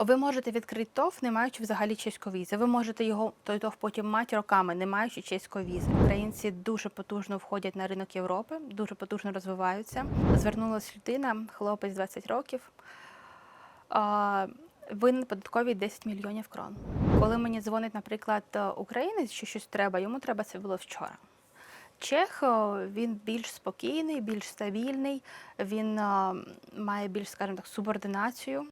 Ви можете відкрити ТОВ, не маючи взагалі чеської візи. Ви можете його той ТОВ потім мати роками, не маючи чеської візи. Українці дуже потужно входять на ринок Європи, дуже потужно розвиваються. Звернулася людина, хлопець 20 років. Винен податковій 10 мільйонів крон. Коли мені дзвонить, наприклад, українець, що щось треба, йому треба це було вчора. Чех він більш спокійний, більш стабільний, він має більш, скажімо так, субординацію.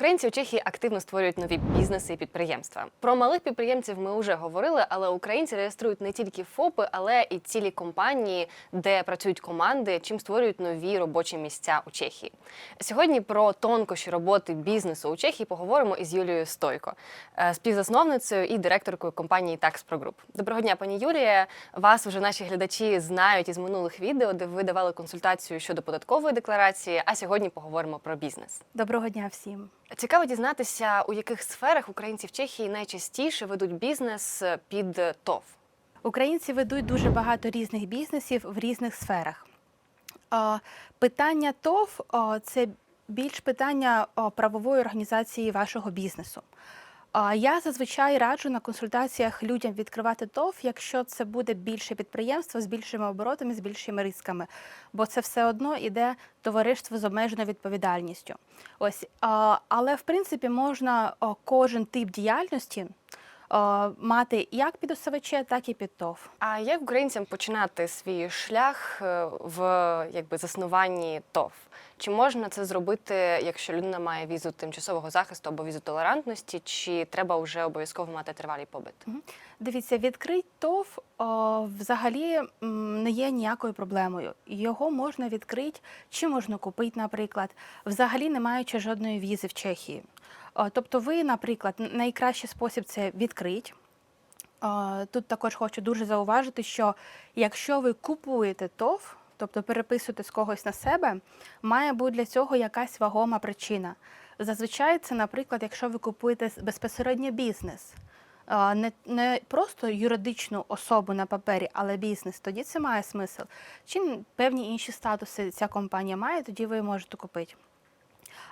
Українці у Чехії активно створюють нові бізнеси і підприємства. Про малих підприємців ми вже говорили, але українці реєструють не тільки ФОПи, але і цілі компанії, де працюють команди, чим створюють нові робочі місця у Чехії. Сьогодні про тонкощі роботи бізнесу у Чехії поговоримо із Юлією Стойко, е, співзасновницею і директоркою компанії Tax Pro Group. Доброго дня, пані Юлія. Вас вже наші глядачі знають із минулих відео, де ви давали консультацію щодо податкової декларації. А сьогодні поговоримо про бізнес. Доброго дня всім. Цікаво дізнатися, у яких сферах українці в Чехії найчастіше ведуть бізнес під ТОВ. Українці ведуть дуже багато різних бізнесів в різних сферах. Питання ТОВ це більш питання правової організації вашого бізнесу. Я зазвичай раджу на консультаціях людям відкривати ТОВ, якщо це буде більше підприємство з більшими оборотами, з більшими рисками, бо це все одно іде товариство з обмеженою відповідальністю. Ось, але в принципі можна кожен тип діяльності мати як під ОСВЧ, так і під ТОВ. А як українцям починати свій шлях е, в якби заснуванні ТОВ? Чи можна це зробити, якщо людина має візу тимчасового захисту або візу толерантності, чи треба вже обов'язково мати тривалий побит? Дивіться, відкрить ТОВ о, взагалі не є ніякою проблемою. Його можна відкрити, чи можна купити, наприклад, взагалі не маючи жодної візи в Чехії. Тобто, ви, наприклад, найкращий спосіб це відкрити. Тут також хочу дуже зауважити, що якщо ви купуєте ТОВ, тобто переписуєте з когось на себе, має бути для цього якась вагома причина. Зазвичай це, наприклад, якщо ви купуєте безпосередньо бізнес, не, не просто юридичну особу на папері, але бізнес, тоді це має смисл. Чи певні інші статуси ця компанія має, тоді ви можете купити.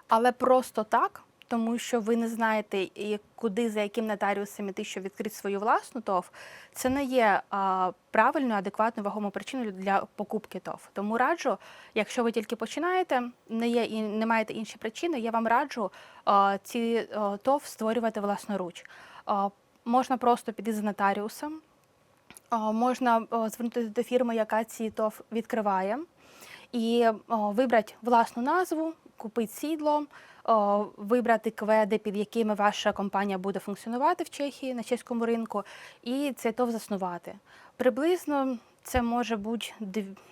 Але просто так, тому що ви не знаєте, куди за яким нотаріусом іти, щоб відкрити свою власну ТОВ, це не є а, правильною, адекватною вагомою причиною для покупки ТОВ. Тому раджу, якщо ви тільки починаєте, не є і не маєте інші причини, я вам раджу а, ці а, ТОВ створювати власноруч. А, можна просто піти за нотаріусом, а, можна а, звернутися до фірми, яка ці ТОВ відкриває і о, вибрати власну назву, купити сідло, о, вибрати кведи, під якими ваша компанія буде функціонувати в Чехії на чеському ринку, і це ТОВ заснувати. Приблизно це може бути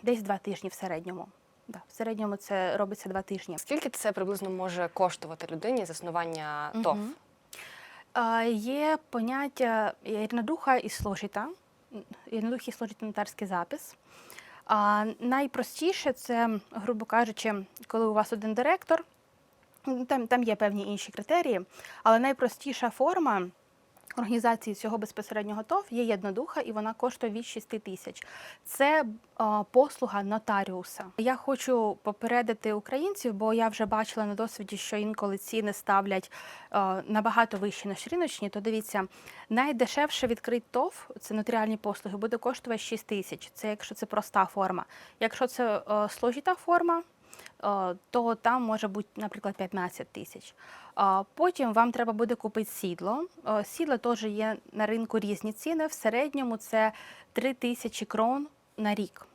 десь два тижні в середньому. Да, в середньому це робиться два тижні. Скільки це приблизно може коштувати людині заснування ТОВ? Є поняття єднодуха і сложіта. Єднодух і сложіта нотарський запис. А, найпростіше це, грубо кажучи, коли у вас один директор, там, там є певні інші критерії, але найпростіша форма організації цього безпосереднього ТОВ є єднодуха, і вона коштує від 6 тисяч. Це а, послуга нотаріуса. Я хочу попередити українців, бо я вже бачила на досвіді, що інколи ціни ставлять а, набагато вищі ніж риночні. То дивіться, найдешевше відкрит ТОВ, це нотаріальні послуги, буде коштувати 6 тисяч. Це якщо це проста форма. Якщо це е, сложіта форма, е, то там може бути, наприклад, 15 тисяч. Потім вам треба буде купити сідло. Е, Сідла теж є на ринку різні ціни. В середньому це 3 тисячі крон на рік.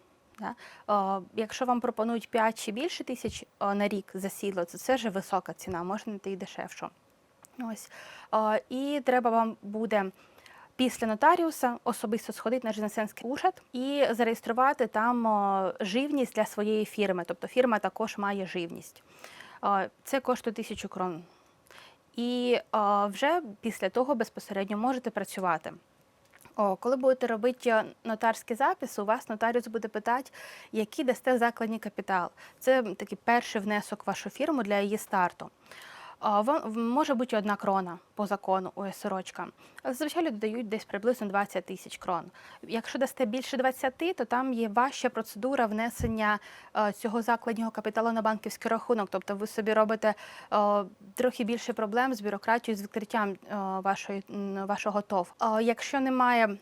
Е, Якщо вам пропонують 5 чи більше тисяч е, на рік за сідло, то це вже висока ціна, можна знайти і дешевшу. Ось. Е, І треба вам буде після нотаріуса особисто сходити на Женесенський ушат і зареєструвати там живність для своєї фірми. Тобто фірма також має живність. Це коштує тисячу крон. І вже після того безпосередньо можете працювати. О, коли будете робити е, нотарський запис, у вас нотаріус буде питати, який дасте закладний капітал. Це такий перший внесок в вашу фірму для її старту. Може бути одна крона по закону ось сорочка. Але Зазвичай люди дають десь приблизно 20 тисяч крон. Якщо дасте більше 20, то там є важча процедура внесення е, цього закладнього капіталу на банківський рахунок. Тобто ви собі робите е, трохи більше проблем з бюрократією, з відкриттям е, вашої, вашого ТОВ. Якщо немає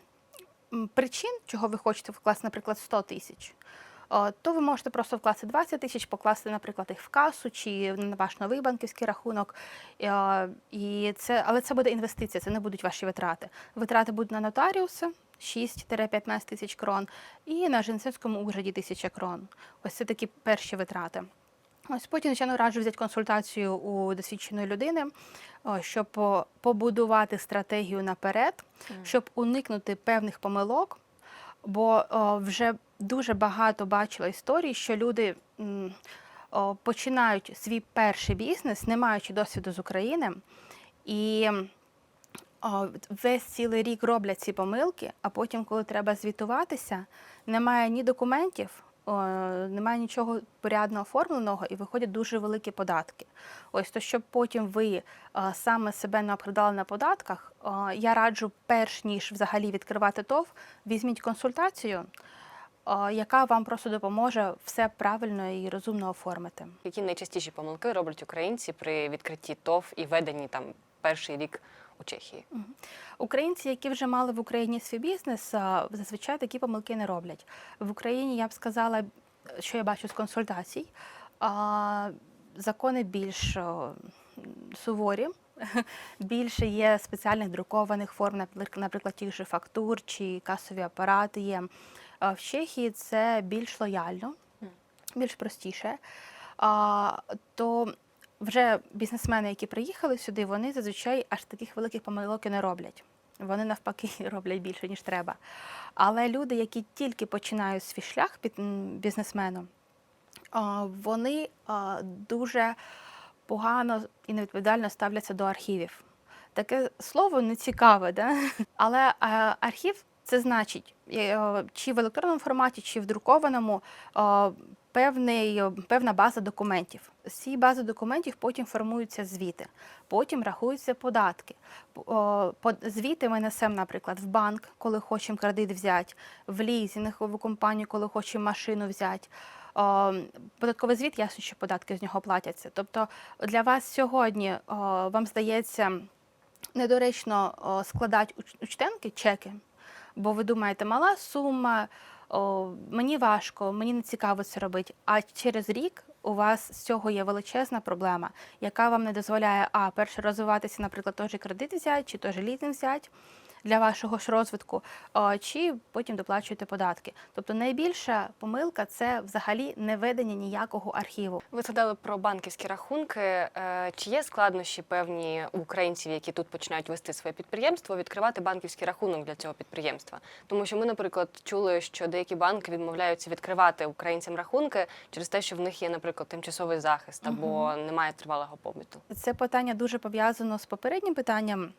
причин, чого ви хочете вкласти, наприклад, 100 тисяч, то ви можете просто вкласти 20 тисяч, покласти, наприклад, їх в касу чи на ваш новий банківський рахунок. Е, І це, але це буде інвестиція, це не будуть ваші витрати. Витрати будуть на нотаріуси 6-15 тисяч крон і на жінцевському уряді 1000 крон. Ось це такі перші витрати. Ось потім, звичайно, раджу взяти консультацію у досвідченої людини, щоб побудувати стратегію наперед, щоб уникнути певних помилок. Бо вже дуже багато бачила історій, що люди починають свій перший бізнес, не маючи досвіду з України, і весь цілий рік роблять ці помилки, а потім, коли треба звітуватися, немає ні документів, немає нічого порядно оформленого і виходять дуже великі податки. Ось то, щоб потім ви е, саме себе не обкрадали на податках, я раджу, перш ніж взагалі відкривати ТОВ, візьміть консультацію, яка вам просто допоможе все правильно і розумно оформити. Які найчастіші помилки роблять українці при відкритті ТОВ і веденні там перший рік у Чехії? Українці, які вже мали в Україні свій бізнес, зазвичай такі помилки не роблять. В Україні я б сказала, що я бачу з консультацій, закони більш суворі. Більше є спеціальних друкованих форм, наприклад, тих же фактур чи касові апарати є. В Чехії це більш лояльно, більш простіше. То вже бізнесмени, які приїхали сюди, вони зазвичай аж таких великих помилок і не роблять. Вони навпаки роблять більше, ніж треба. Але люди, які тільки починають свій шлях під бізнесменом, вони дуже погано і невідповідально ставляться до архівів. Таке слово не цікаве, да? але архів це значить, е, чи в електронному форматі, чи в друкованому е, певний, е, певна база документів. З цієї бази документів потім формуються звіти, потім рахуються податки. Звіти ми несемо, наприклад, в банк, коли хочемо кредит взяти, в лізингову компанію, коли хочемо машину взяти. Податковий звіт, ясно, що податки з нього платяться. Тобто для вас сьогодні вам здається недоречно складати учтенки, чеки, бо ви думаєте, мала сума, о, мені важко, мені не цікаво це робити. А через рік у вас з цього є величезна проблема, яка вам не дозволяє а перше розвиватися, наприклад, той же кредит взяти, чи той же лізинг взяти для вашого ж розвитку, чи потім доплачуєте податки. Тобто найбільша помилка це взагалі не ведення ніякого архіву. Ви згадали про банківські рахунки. Е, Чи є складнощі певні у українців, які тут починають вести своє підприємство, відкривати банківський рахунок для цього підприємства? Тому що ми, наприклад, чули, що деякі банки відмовляються відкривати українцям рахунки через те, що в них є, наприклад, тимчасовий захист або немає тривалого побуту. Це питання дуже пов'язано з попереднім питанням.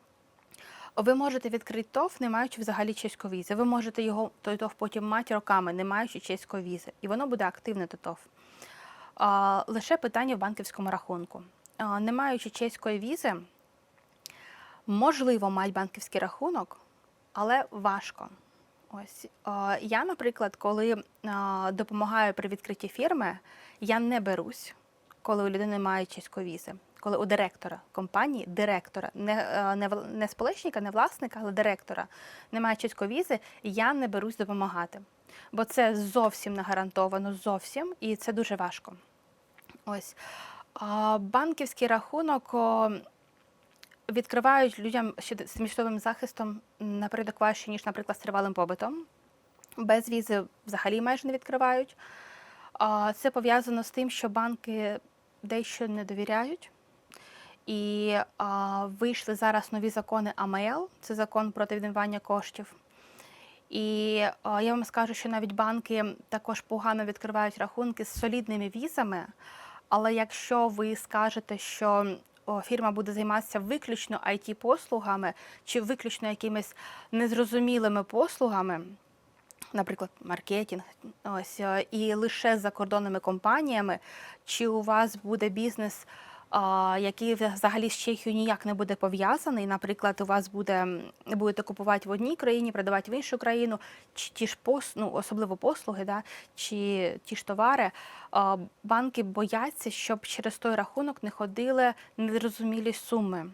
Ви можете відкрити ТОВ, не маючи взагалі чеської візи. Ви можете його той ТОВ потім мати роками, не маючи чеської візи, і воно буде активне то ТОВ. А, лише питання в банківському рахунку. А, не маючи чеської візи, можливо мати банківський рахунок, але важко. Ось я, наприклад, коли допомагаю при відкритті фірми, я не берусь, коли у людини немає чеської візи. Коли у директора компанії, директора, не, е, не, не сполучника, не власника, але директора немає чеської візи, я не берусь допомагати. Бо це зовсім не гарантовано, зовсім, і це дуже важко. Ось. Банківський рахунок відкривають людям ще з тимчасовим захистом на важче, ніж, наприклад, з тривалим побитом. Без візи взагалі майже не відкривають. Це пов'язано з тим, що банки дещо не довіряють. І а, вийшли зараз нові закони АМЛ, це закон проти відмивання коштів. І а, я вам скажу, що навіть банки також погано відкривають рахунки з солідними візами. Але якщо ви скажете, що фірма буде займатися виключно it послугами чи виключно якимись незрозумілими послугами, наприклад, маркетинг, ось і лише з закордонними компаніями, чи у вас буде бізнес який взагалі з Чехією ніяк не буде пов'язаний. Наприклад, у вас буде будете купувати в одній країні, продавати в іншу країну, чи ті ж пос, ну, особливо послуги, да, чи ті ж товари. Банки бояться, щоб через той рахунок не ходили незрозумілі суми.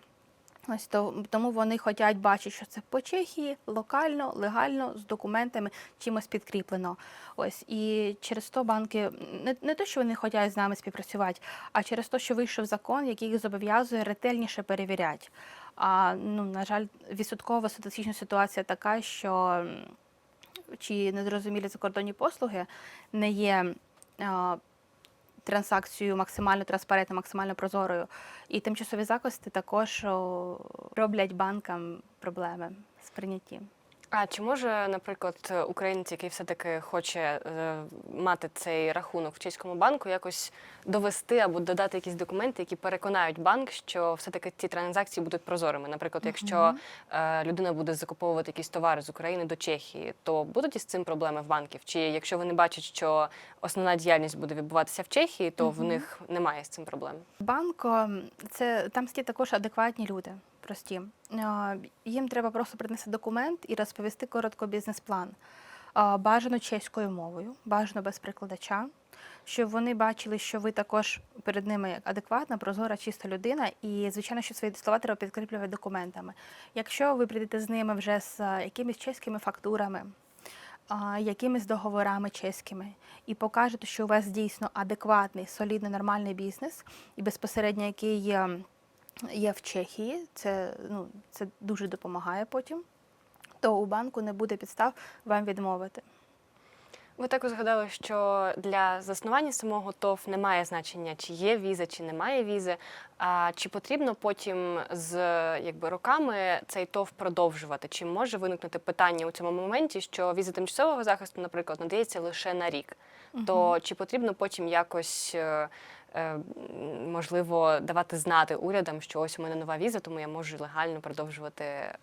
Ось то, тому вони хочуть бачити, що це по Чехії, локально, легально, з документами, чимось підкріплено. Ось і через то банки не, не те, що вони хочуть з нами співпрацювати, а через те, що вийшов закон, який їх зобов'язує ретельніше перевіряти. А ну, на жаль, відсоткова статистична ситуація така, що чи незрозумілі закордонні послуги не є. а, Транзакцію максимально транспарентно, максимально прозорою. І тимчасові закости також роблять банкам проблеми з прийняттям. А чи може, наприклад, українець, який все-таки хоче е, мати цей рахунок в чеському банку, якось довести або додати якісь документи, які переконають банк, що все-таки ці транзакції будуть прозорими? Наприклад, якщо е, людина буде закуповувати якісь товари з України до Чехії, то будуть із цим проблеми в банків? Чи якщо вони бачать, що основна діяльність буде відбуватися в Чехії, то в них немає з цим проблем? Банк це там сидять також адекватні люди. Прості. Їм треба просто принести документ і розповісти коротко бізнес-план. Бажано чеською мовою, бажано без прикладача, щоб вони бачили, що ви також перед ними адекватна, прозора, чиста людина, і звичайно, що свої слова треба підкріплювати документами. Якщо ви прийдете з ними вже з якимись чеськими фактурами, якимись договорами чеськими, і покажете, що у вас дійсно адекватний, солідний, нормальний бізнес, і безпосередньо який є, в Чехії, це, ну, це дуже допомагає потім, то у банку не буде підстав вам відмовити. Ви також згадали, що для заснування самого ТОВ немає значення, чи є віза, чи немає візи. А чи потрібно потім з якби роками цей ТОВ продовжувати? Чи може виникнути питання у цьому моменті, що віза тимчасового захисту, наприклад, надається лише на рік? То чи потрібно потім якось е, можливо давати знати урядам, що ось у мене нова віза, тому я можу легально продовжувати е,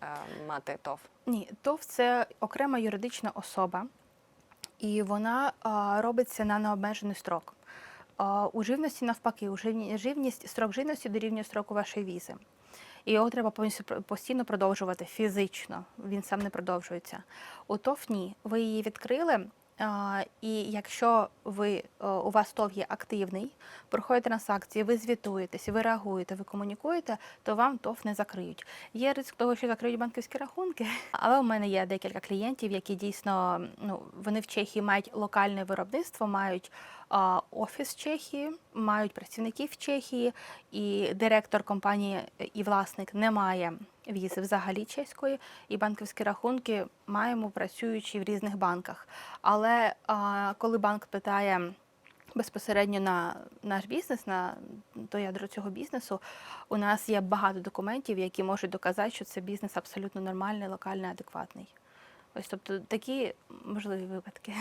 мати ТОВ? Ні, ТОВ це окрема юридична особа, і вона робиться на необмежений строк. У живності навпаки, у живність, строк живності дорівнює строку вашої візи. І його треба постійно продовжувати фізично. Він сам не продовжується. У ТОВ ні. Ви її відкрили. І якщо ви у вас ТОВ є активний, проходять транзакції, ви звітуєтесь, ви реагуєте, ви комунікуєте, то вам ТОВ не закриють. Є ризик того, що закриють банківські рахунки, але у мене є декілька клієнтів, які дійсно ну вони в Чехії мають локальне виробництво, мають офіс Чехії, мають працівників Чехії, і директор компанії е, і власник не має візи взагалі чеської, і банківські рахунки маємо працюючи в різних банках. Але коли банк питає безпосередньо на наш бізнес, на то ядро цього бізнесу, у нас є багато документів, які можуть доказати, що це бізнес абсолютно нормальний, локальний, адекватний. Ось тобто такі можливі випадки.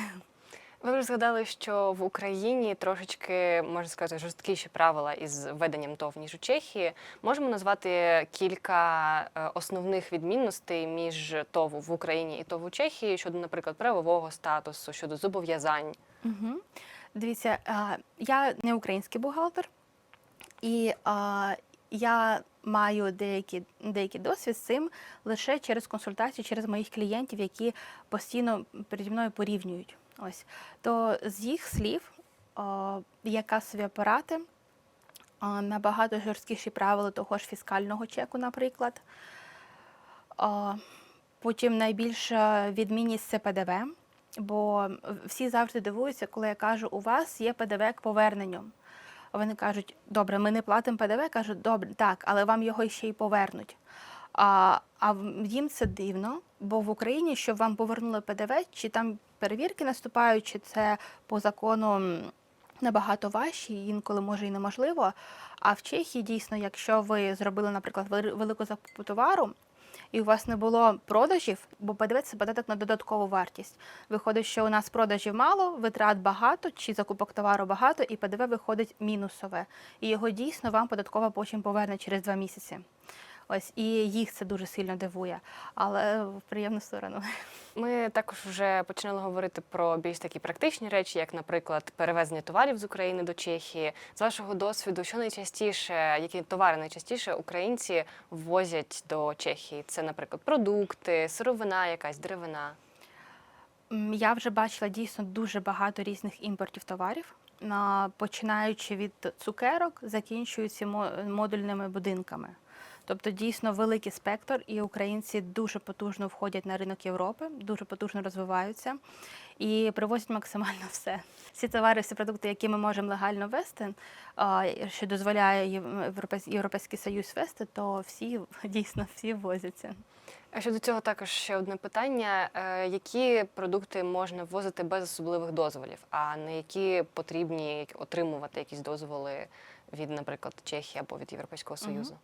Ви вже згадали, що в Україні трошечки можна сказати жорсткіші правила із веденням ТОВ, ніж у Чехії. Можемо назвати кілька е, основних відмінностей між ТОВ в Україні і ТОВ у Чехії щодо, наприклад, правового статусу, щодо зобов'язань. Угу. Дивіться, а, я не український бухгалтер, і а, я маю деякий, деякий досвід з цим лише через консультацію, через моїх клієнтів, які постійно переді мною порівнюють. Ось то з їх слів є касові апарати, набагато жорсткіші правила того ж фіскального чеку, наприклад. Потім найбільша відмінність це ПДВ, бо всі завжди дивуються, коли я кажу, у вас є ПДВ к поверненню. Вони кажуть, добре, ми не платимо ПДВ. Кажуть, добре, так, але вам його ще й повернуть. А, а їм це дивно, бо в Україні, щоб вам повернули ПДВ, чи там перевірки наступають, чи це по закону набагато важче, інколи може і неможливо. А в Чехії дійсно, якщо ви зробили, наприклад, вели- велику закупу товару, і у вас не було продажів, бо ПДВ це податок на додаткову вартість. Виходить, що у нас продажів мало, витрат багато, чи закупок товару багато, і ПДВ виходить мінусове. І його дійсно вам податкова потім поверне через два місяці. Ось і їх це дуже сильно дивує, але в приємну сторону. Ми також вже починали говорити про більш такі практичні речі, як, наприклад, перевезення товарів з України до Чехії. З вашого досвіду, що найчастіше, які товари найчастіше українці ввозять до Чехії? Це, наприклад, продукти, сировина, якась деревина. Я вже бачила дійсно дуже багато різних імпортів товарів, починаючи від цукерок, закінчуючи модульними будинками. Тобто дійсно великий спектр, і українці дуже потужно входять на ринок Європи, дуже потужно розвиваються і привозять максимально все. Всі товари, всі продукти, які ми можемо легально вести, що дозволяє Єв- Європейський Союз вести, то всі дійсно всі ввозяться. А щодо цього також ще одне питання: Е, які продукти можна ввозити без особливих дозволів, а на які потрібні отримувати якісь дозволи від, наприклад, Чехії або від Європейського. Союзу?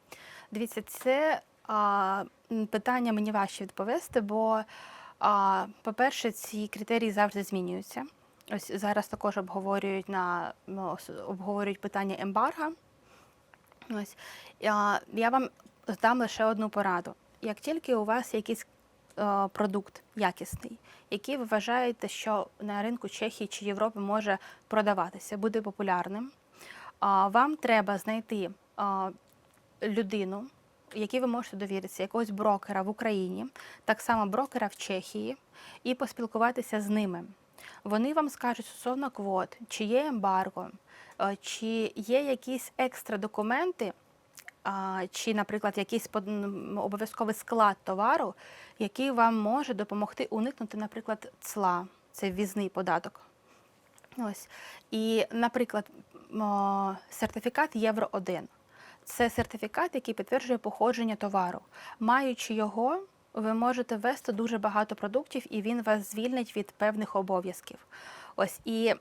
Дивіться, це а, питання мені важче відповісти, бо, а, по-перше, ці критерії завжди змінюються. Ось зараз також обговорюють на ну, обговорюють питання ембарга. Ось а, я вам дам лише одну пораду. Як тільки у вас якийсь е, продукт якісний, який ви вважаєте, що на ринку Чехії чи Європи може продаватися, буде популярним, вам треба знайти людину, якій ви можете довіритися, якогось брокера в Україні, так само брокера в Чехії, і поспілкуватися з ними. Вони вам скажуть стосовно квот, чи є ембарго, чи є якісь екстра документи, чи, наприклад, якийсь обов'язковий склад товару, який вам може допомогти уникнути, наприклад, цла, це ввізний податок. Ось. І, наприклад, сертифікат Євро 1 це сертифікат, який підтверджує походження товару. Маючи його, ви можете ввести дуже багато продуктів, і він вас звільнить від певних обов'язків. Ось і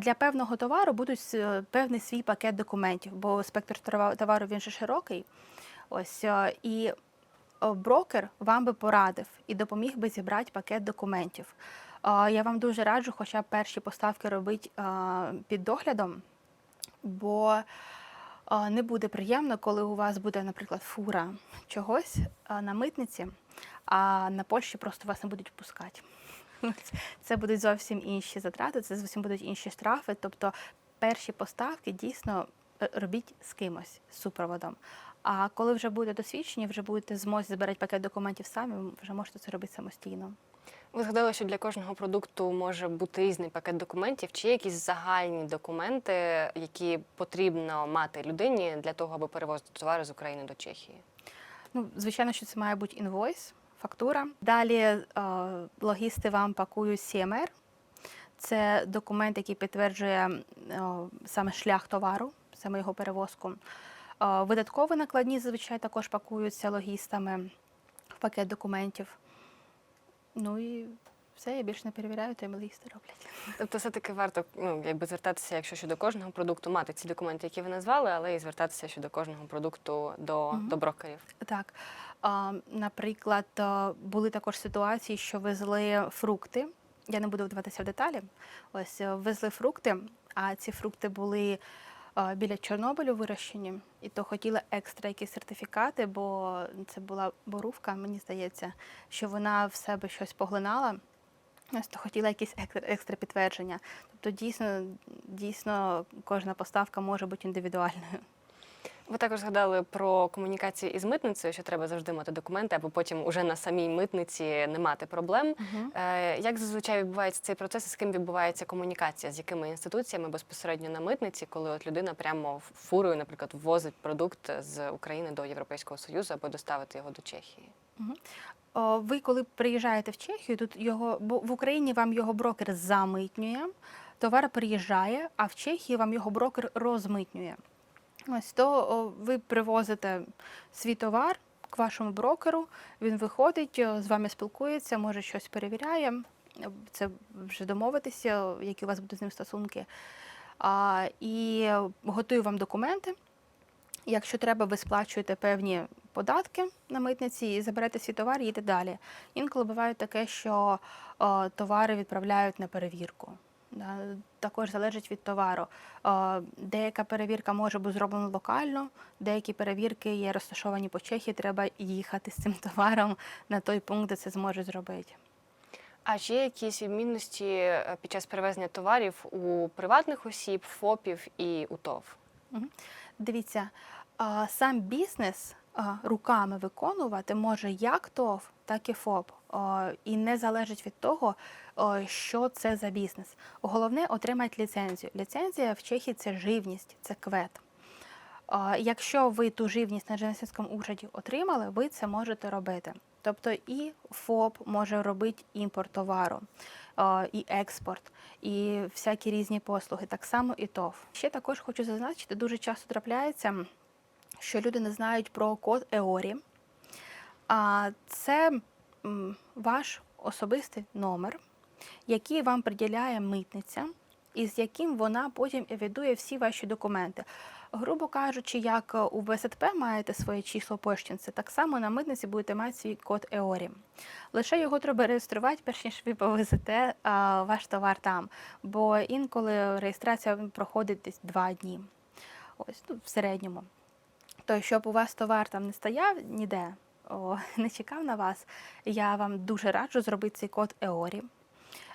для певного товару будуть е, певний свій пакет документів, бо спектр товару- він же широкий. Ось е, і е, брокер вам би порадив і допоміг би зібрати пакет документів. Я вам дуже раджу, хоча перші поставки робити під доглядом, бо не буде приємно, коли у вас буде, наприклад, фура чогось на митниці, а на Польщі просто вас не будуть впускати. Це будуть зовсім інші затрати, це зовсім будуть інші штрафи. Тобто перші поставки дійсно е, робіть з кимось з супроводом. А коли вже будете досвідчені, вже будете змозі збирати пакет документів самі, вже можете це робити самостійно. Ви згадали, що для кожного продукту може бути різний пакет документів. Чи є якісь загальні документи, які потрібно мати людині для того, аби перевозити товари з України до Чехії? Ну, звичайно, що це має бути інвойс, фактура. Далі е, логісти вам пакують CMR. Це документ, який підтверджує е, саме шлях товару, саме його перевозку. Е, видаткові накладні зазвичай також пакуються логістами в пакет документів. Ну і все, я більше не перевіряю, то й логісти роблять. Тобто, все-таки варто ну, якби звертатися, якщо щодо кожного продукту, мати ці документи, які ви назвали, але і звертатися щодо кожного продукту до, Мгм. до брокерів. Так, а, наприклад, були також ситуації, що везли фрукти. Я не буду вдаватися в деталі. Ось везли фрукти, а ці фрукти були біля Чорнобилю вирощені, і то хотіла екстра якісь сертифікати, бо це була борувка, мені здається, що вона в себе щось поглинала. То хотіла якісь екстра підтвердження. Тобто, дійсно, дійсно, кожна поставка може бути індивідуальною. Ви також згадали про комунікації із митницею, що треба завжди мати документи, аби потім уже на самій митниці не мати проблем. Е, Як зазвичай відбувається цей процес, і з ким відбувається комунікація, з якими інституціями безпосередньо на митниці, коли от людина прямо фурою, наприклад, ввозить продукт з України до Європейського Союзу, аби доставити його до Чехії? О, Ви коли приїжджаєте в Чехію, тут його бо в Україні вам його брокер замитнює, товар приїжджає, а в Чехії вам його брокер розмитнює. Ось то ви привозите свій товар к вашому брокеру, він виходить, з вами спілкується, може щось перевіряє. Це вже домовитися, які у вас будуть з ним стосунки. А, і готує вам документи. Якщо треба, ви сплачуєте певні податки на митниці і заберете свій товар їдете далі. Інколи буває таке, що товари відправляють на перевірку. Да, також залежить від товару. Е, Деяка перевірка може бути зроблена локально, деякі перевірки є розташовані по Чехії, треба їхати з цим товаром на той пункт, де це зможе зробити. А чи є якісь відмінності е, під час перевезення товарів у приватних осіб, ФОПів і у ТОВ? Дивіться, сам бізнес руками виконувати може як ТОВ, так і ФОП. І не залежить від того, що це за бізнес. Головне отримати ліцензію. Ліцензія в Чехії це живність, це квет. Якщо ви ту живність на живностському уряді отримали, ви це можете робити. Тобто і ФОП може робити імпорт товару, і експорт, і всякі різні послуги, так само і ТОВ. Ще також хочу зазначити, дуже часто трапляється, що люди не знають про код ЕОРІ. Це ваш особистий номер, який вам приділяє митниця, і з яким вона потім евідує всі ваші документи. Грубо кажучи, як у ВСТП маєте своє число поштинці, так само на митниці будете мати свій код ЕОРІ. Лише його треба реєструвати, перш ніж ви повезете а, ваш товар там. Бо інколи реєстрація проходить десь два дні. Ось ну, в середньому. То щоб у вас товар там не стояв ніде, о, не чекав на вас, я вам дуже раджу зробити цей код ЕОРІ.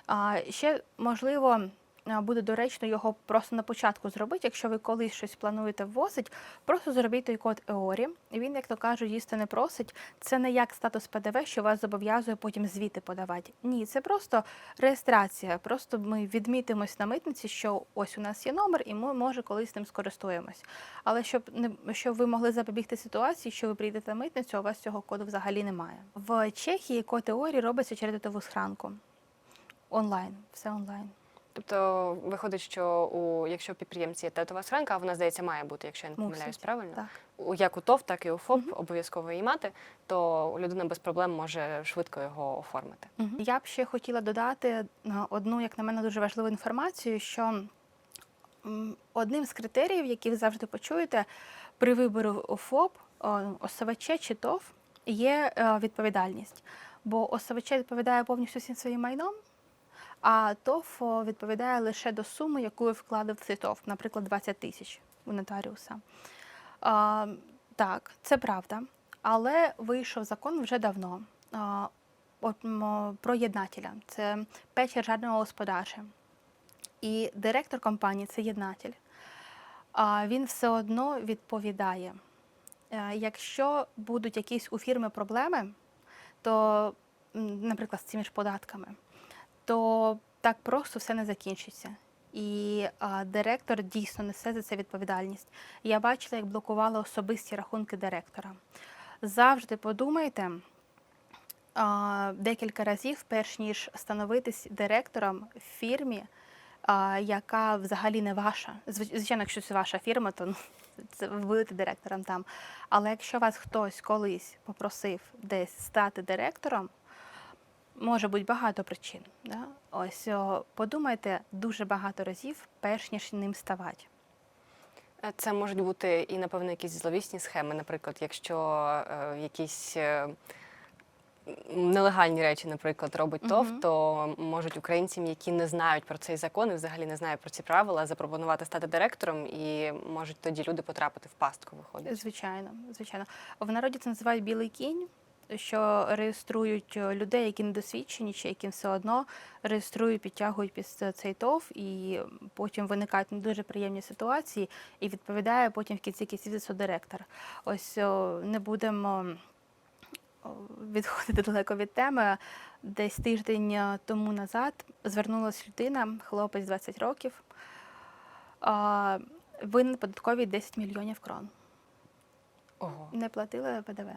А, ще, можливо, буде доречно його просто на початку зробити. Якщо ви колись щось плануєте ввозити, просто зробіть той код ЕОРІ. Він, як то кажуть, їсти не просить. Це не як статус ПДВ, що вас зобов'язує потім звіти подавати. Ні, це просто реєстрація. Просто ми відмітимось на митниці, що ось у нас є номер, і ми може колись ним скористуємось. Але щоб не щоб ви могли запобігти ситуації, що ви прийдете на митницю, у вас цього коду взагалі немає. В Чехії код ЕОРІ робиться через датову схранку. Онлайн, все онлайн. Тобто виходить, що у якщо підприємці є татова схранка, а вона здається має бути, якщо я не помиляюсь, Мусить, правильно? Так. У як у ТОВ, так і у ФОП обов'язково її мати, то людина без проблем може швидко його оформити. Мгм. Я б ще хотіла додати одну, як на мене, дуже важливу інформацію, що одним з критеріїв, які ви завжди почуєте при виборі ОФОП, о, ОСВЧ чи ТОВ, є е, відповідальність. Бо ОСВЧ відповідає повністю всім своїм майном, а ТОВ відповідає лише до суми, яку ви вкладив в цей ТОВ, наприклад, 20 тисяч у нотаріуса. А, так, це правда. Але вийшов закон вже давно. А, про єднателя. Це печер жадного господаря. І директор компанії це єднатель. А він все одно відповідає. Е, Якщо будуть якісь у фірми проблеми, то, наприклад, з цими ж податками, то так просто все не закінчиться. І а, директор дійсно несе за це відповідальність. Я бачила, як блокували особисті рахунки директора. Завжди подумайте а, декілька разів, перш ніж становитись директором в фірмі, а, яка взагалі не ваша. Звичайно, якщо це ваша фірма, то ну, це ви будете директором там. Але якщо вас хтось колись попросив десь стати директором, може бути багато причин. Да? Ось подумайте дуже багато разів, перш ніж ним ставати. Е, Це можуть бути і, напевно, якісь зловісні схеми. Наприклад, якщо е, якісь е, нелегальні речі, наприклад, робить ТОВ, Мгм. то можуть українцям, які не знають про цей закон і взагалі не знають про ці правила, запропонувати стати директором, і можуть тоді люди потрапити в пастку. Виходить. Звичайно, звичайно. В народі це називають білий кінь, що реєструють е, людей, які недосвідчені, чи яким все одно реєструють, підтягують під цей ТОВ, і потім виникають не дуже приємні ситуації, і відповідає потім в кінці кінців за директор. Ось не будемо відходити далеко від теми. Десь тиждень е, тому назад звернулася людина, хлопець 20 років, винен податковій 10 мільйонів крон. Ого. Не платили ПДВ.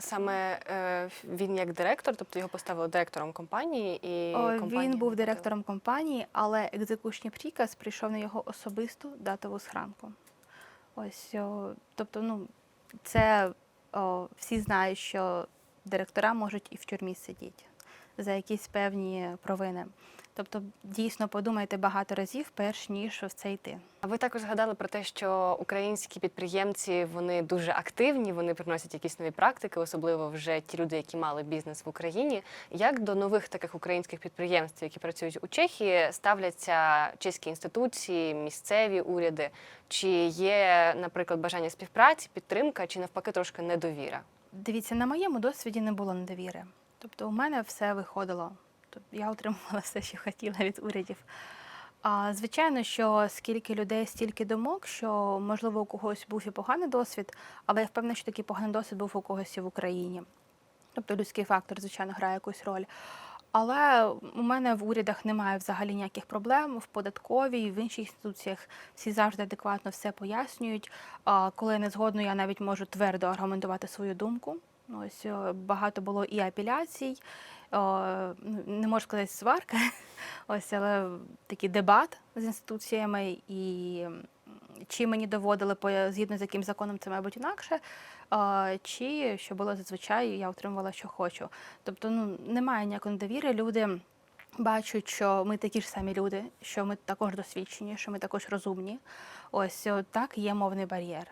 Саме е, він як директор, тобто його поставили директором компанії, і О, компанія Він був директором компанії, але екзекушний приказ прийшов на його особисту датову схранку. Ось, о, тобто, ну, це о, всі знають, що директора можуть і в тюрмі сидіти за якісь певні провини. Тобто, дійсно подумайте багато разів, перш ніж в це йти. А ви також згадали про те, що українські підприємці вони дуже активні, вони приносять якісь нові практики, особливо вже ті люди, які мали бізнес в Україні. Як до нових таких українських підприємств, які працюють у Чехії, ставляться чеські інституції, місцеві уряди? Чи є, наприклад, бажання співпраці, підтримка, чи навпаки трошки недовіра? Дивіться, на моєму досвіді не було недовіри. Тобто, у мене все виходило. Тобто, я отримувала все, що хотіла від урядів. А, звичайно, що скільки людей, стільки думок, що можливо у когось був і поганий досвід, але я впевнена, що такий поганий досвід був у когось і в Україні. Тобто людський фактор, звичайно, грає якусь роль. Але у мене в урядах немає взагалі ніяких проблем. В податковій, в інших інституціях всі завжди адекватно все пояснюють. А коли не згодна, я навіть можу твердо аргументувати свою думку. Ось е, багато було і апеляцій, не можу сказати сварка, ось, але такий дебат з інституціями, і чи мені доводили згідно з яким законом це має бути інакше, чи що було зазвичай, я отримувала, що хочу. Тобто, ну немає ніякої недовіри. Люди бачать, що ми такі ж самі люди, що ми також досвідчені, що ми також розумні. Ось так є мовний бар'єр.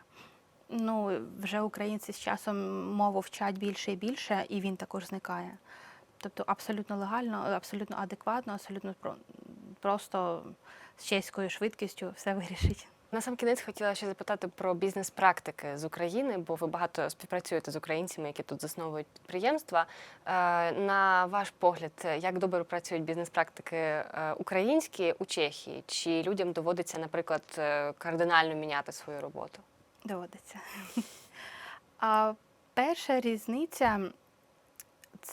Ну, вже українці з часом мову вчать більше і більше, і він також зникає. Тобто абсолютно легально, абсолютно адекватно, абсолютно про- просто з чеською швидкістю все вирішить. На сам кінець хотіла ще запитати про бізнес-практики з України, бо ви багато співпрацюєте з українцями, які тут засновують підприємства. Е, На ваш погляд, як добре працюють бізнес-практики е, українські у Чехії? Чи людям доводиться, наприклад, е, кардинально міняти свою роботу? Доводиться. А перша різниця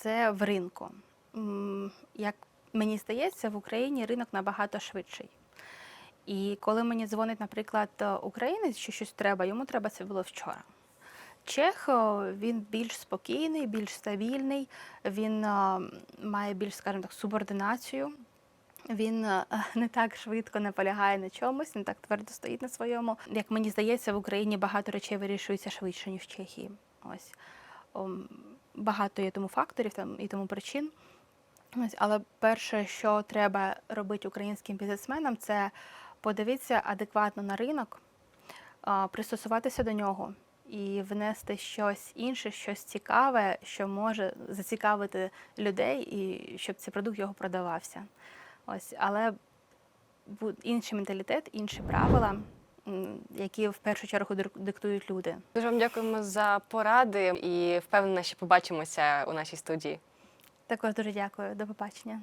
це в ринку. Як мені здається, в Україні ринок набагато швидший. І коли мені дзвонить, наприклад, українець, що щось треба, йому треба це було вчора. Чех він більш спокійний, більш стабільний, він має більш, скажімо так, субординацію. Він е, не так швидко наполягає на чомусь, не так твердо стоїть на своєму. Як мені здається, в Україні багато речей вирішується швидше, ніж в Чехії. Ось багато є тому факторів там і тому причин. Але перше, що треба робити українським бізнесменам, це подивитися адекватно на ринок, пристосуватися до нього і внести щось інше, щось цікаве, що може зацікавити людей, і щоб цей продукт його продавався. Ось, але інший менталітет, інші правила, які в першу чергу диктують люди. Дуже вам дякуємо за поради і впевнена, що побачимося у нашій студії. Також дуже дякую. До побачення.